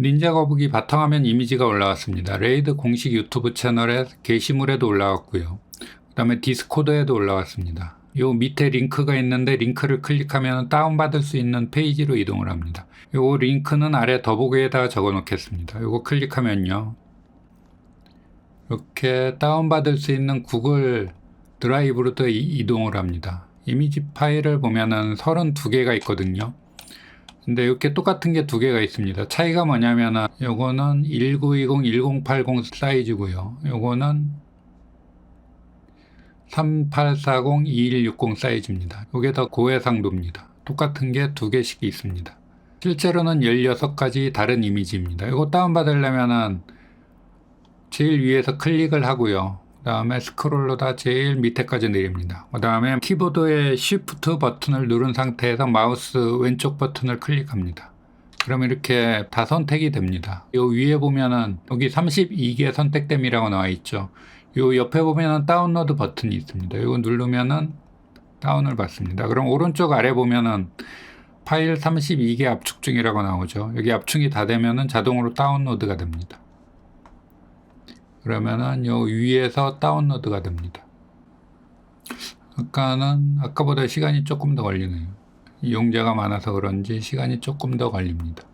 닌자 거북이 바탕화면 이미지가 올라왔습니다. 레이드 공식 유튜브 채널에 게시물에도 올라왔고요. 그 다음에 디스코드에도 올라왔습니다. 요 밑에 링크가 있는데 링크를 클릭하면 다운받을 수 있는 페이지로 이동을 합니다. 요 링크는 아래 더보기에다가 적어 놓겠습니다. 요거 클릭하면요. 이렇게 다운받을 수 있는 구글 드라이브로 또 이- 이동을 합니다. 이미지 파일을 보면은 32개가 있거든요. 근데 이렇게 똑같은 게 두 개가 있습니다. 차이가 뭐냐면은 요거는 1920, 1080 사이즈고요. 요거는 3840, 2160 사이즈입니다. 요게 더 고해상도입니다. 똑같은 게 두 개씩 있습니다. 실제로는 16가지 다른 이미지입니다. 이거 다운받으려면은 제일 위에서 클릭을 하고요. 그 다음에 스크롤로 다 제일 밑에까지 내립니다. 그 다음에 키보드의 Shift 버튼을 누른 상태에서 마우스 왼쪽 버튼을 클릭합니다. 그럼 이렇게 다 선택이 됩니다. 요 위에 보면은 여기 32개 선택됨이라고 나와 있죠. 요 옆에 보면은 다운로드 버튼이 있습니다. 이거 누르면은 다운을 받습니다. 그럼 오른쪽 아래 보면은 파일 32개 압축 중이라고 나오죠. 여기 압축이 다 되면은 자동으로 다운로드가 됩니다. 그러면은 요 위에서 다운로드가 됩니다. 아까는 아까보다 시간이 조금 더 걸리네요. 이용자가 많아서 그런지 시간이 조금 더 걸립니다.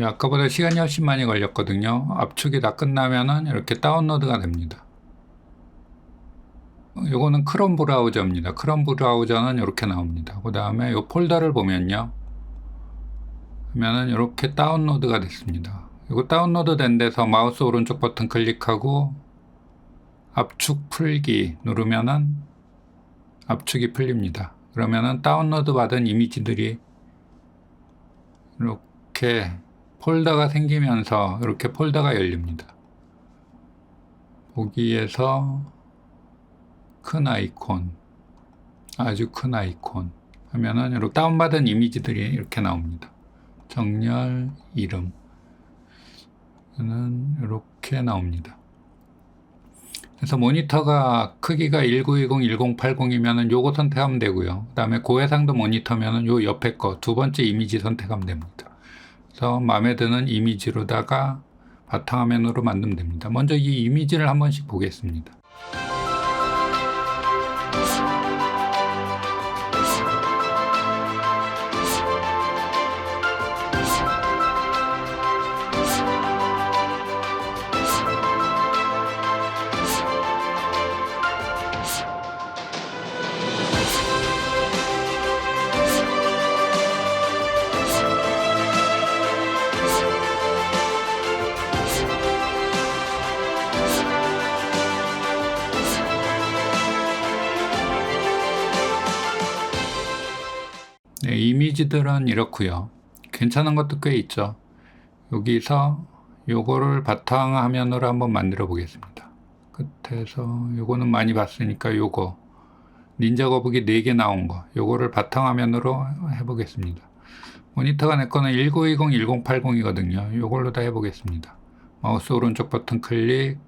아까보다 시간이 훨씬 많이 걸렸거든요. 압축이 다 끝나면은 이렇게 다운로드가 됩니다. 요거는 크롬 브라우저입니다. 크롬 브라우저는 이렇게 나옵니다. 그 다음에 요 폴더를 보면요. 하면은 이렇게 다운로드가 됐습니다. 이거 다운로드 된 데서 마우스 오른쪽 버튼 클릭하고 압축 풀기 누르면은 압축이 풀립니다. 그러면은 다운로드 받은 이미지들이 이렇게 폴더가 생기면서 이렇게 폴더가 열립니다. 보기에서 큰 아이콘, 아주 큰 아이콘 하면은 이렇게 다운받은 이미지들이 이렇게 나옵니다. 정렬, 이름. 는 이렇게 나옵니다. 그래서 모니터가 크기가 1920, 1080이면은 요거 선택하면 되고요. 그 다음에 고해상도 모니터면은 요 옆에 거 두 번째 이미지 선택하면 됩니다. 그래서 마음에 드는 이미지로다가 바탕화면으로 만들면 됩니다. 먼저 이 이미지를 한 번씩 보겠습니다. 네, 이미지들은 이렇고요. 괜찮은 것도 꽤 있죠. 여기서 요거를 바탕 화면으로 한번 만들어 보겠습니다. 끝에서 요거는 많이 봤으니까 요거 닌자 거북이 4개 나온 거 요거를 바탕 화면으로 해보겠습니다. 모니터가 내 거는 1920, 1080이거든요. 요걸로 다 해보겠습니다. 마우스 오른쪽 버튼 클릭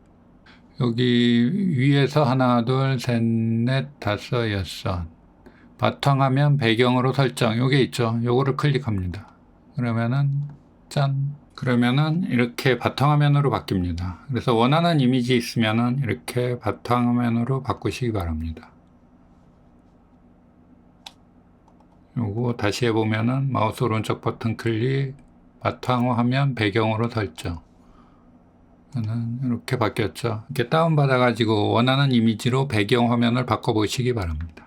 여기 위에서 하나, 둘, 셋, 넷, 다섯, 여섯 바탕화면 배경으로 설정. 요게 있죠. 요거를 클릭합니다. 그러면은 짠. 그러면은 이렇게 바탕화면으로 바뀝니다. 그래서 원하는 이미지 있으면은 이렇게 바탕화면으로 바꾸시기 바랍니다. 요거 다시 해보면은 마우스 오른쪽 버튼 클릭 바탕화면 배경으로 설정. 이렇게 바뀌었죠. 이렇게 다운받아 가지고 원하는 이미지로 배경 화면을 바꿔 보시기 바랍니다